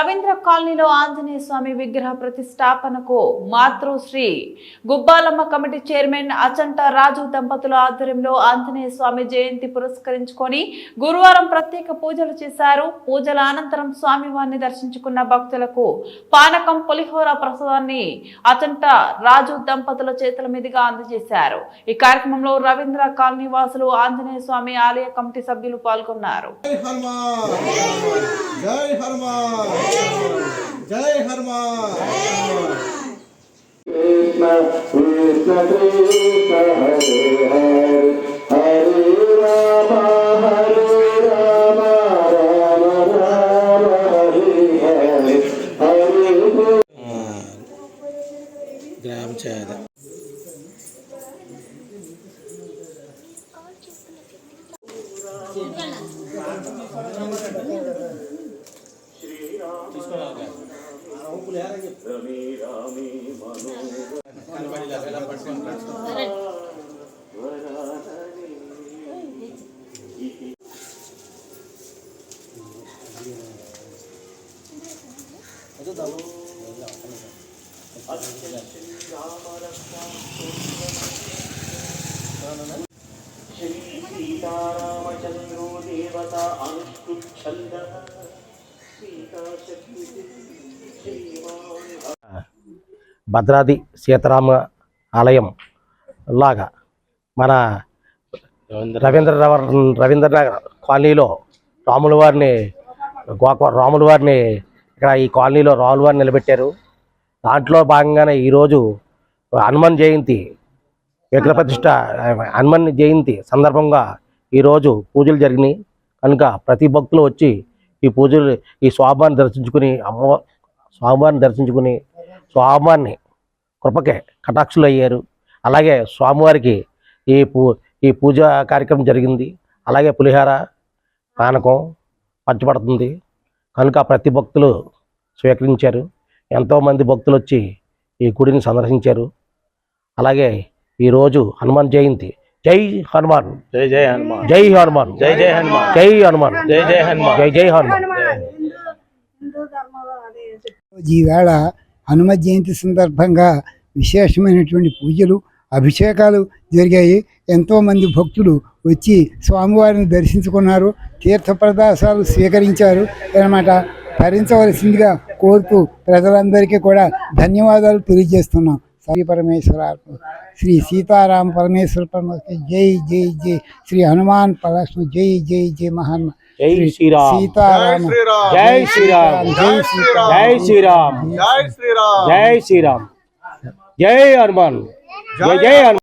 రవీంద్ర కాలనీలో ఆంజనేయ స్వామి విగ్రహ ప్రతిష్టాపనకు మాతృశ్రీ. గుబ్బాలమ్మ కమిటీ చైర్మన్ అచంట రాజు దంపతుల ఆధ్వర్యంలో ఆంజనేయ స్వామి జయంతి పురస్కరించుకొని గురువారం ప్రత్యేక పూజలు చేశారు. పూజల అనంతరం స్వామివారిని దర్శించుకున్న భక్తులకు పానకం పులిహోర ప్రసాదాన్ని అచంట రాజు దంపతుల చేతుల మీదుగా అందజేశారు. ఈ కార్యక్రమంలో రవీంద్ర కాలనీ వాసులు ఆంజనేయ స్వామి ఆలయ కమిటీ సభ్యులు పాల్గొన్నారు. జై హనుమాన్! జై హనుమాన్! కృష్ణ కృష్ణ కృష్ణ హరే హరే श्रीसीतारामचन्द्रो देवता अनुष्ठुच्छन्दः सीताशक्तिः భద్రాది సీతారామ ఆలయం లాగా మన రవీంద్ర రవీంద్రనగర్ రవీంద్ర నగర్ కాలనీలో రాముల వారిని గోక రాముల వారిని ఇక్కడ ఈ కాలనీలో రాముల వారిని నిలబెట్టారు. దాంట్లో భాగంగానే ఈరోజు హనుమాన్ జయంతి విగ్రహ ప్రతిష్ట హనుమాన్ జయంతి సందర్భంగా ఈరోజు పూజలు జరిగినాయి. కనుక ప్రతి భక్తులు వచ్చి ఈ పూజలు ఈ స్వాభాన్ని దర్శించుకుని అమ్మ స్వామివారిని దర్శించుకుని స్వామివారిని కృపకే కటాక్షులు అయ్యారు అలాగే స్వామివారికి ఈ పూ ఈ పూజ కార్యక్రమం జరిగింది. అలాగే పులిహార పానకం పంచబడుతుంది. కనుక ప్రతి భక్తులు స్వీకరించారు. ఎంతోమంది భక్తులు వచ్చి ఈ గుడిని సందర్శించారు. అలాగే ఈరోజు హనుమాన్ జయంతి. జై హనుమాన్. జై జై హనుమాన్. జై హనుమాన్. జై జై హనుమాన్. జై హనుమాన్. జై జై హనుమాన్. జై జై హనుమాన్. ఈవేళ హనుమ జయంతి సందర్భంగా విశేషమైనటువంటి పూజలు అభిషేకాలు జరిగాయి. ఎంతోమంది భక్తులు వచ్చి స్వామివారిని దర్శించుకున్నారు తీర్థప్రదాసాలు స్వీకరించారు అనమాట భరించవలసిందిగా కోరుతూ ప్రజలందరికీ కూడా ధన్యవాదాలు తెలియజేస్తున్నాం. శ్రీ పరమేశ్వర శ్రీ సీతారామ పరమేశ్వర పరమేశ్వర జై జై జై శ్రీ హనుమాన్ పరమేశ్వర జై జై జై మహాన్ జై శ్రీరామ్ సీతారామ జై శ్రీరామ్ జై శ్రీరామ్ జై శ్రీరామ్ జై శ్రీరామ్ జై శ్రీరామ్ జై హనుమాన్ జై జై హనుమాన్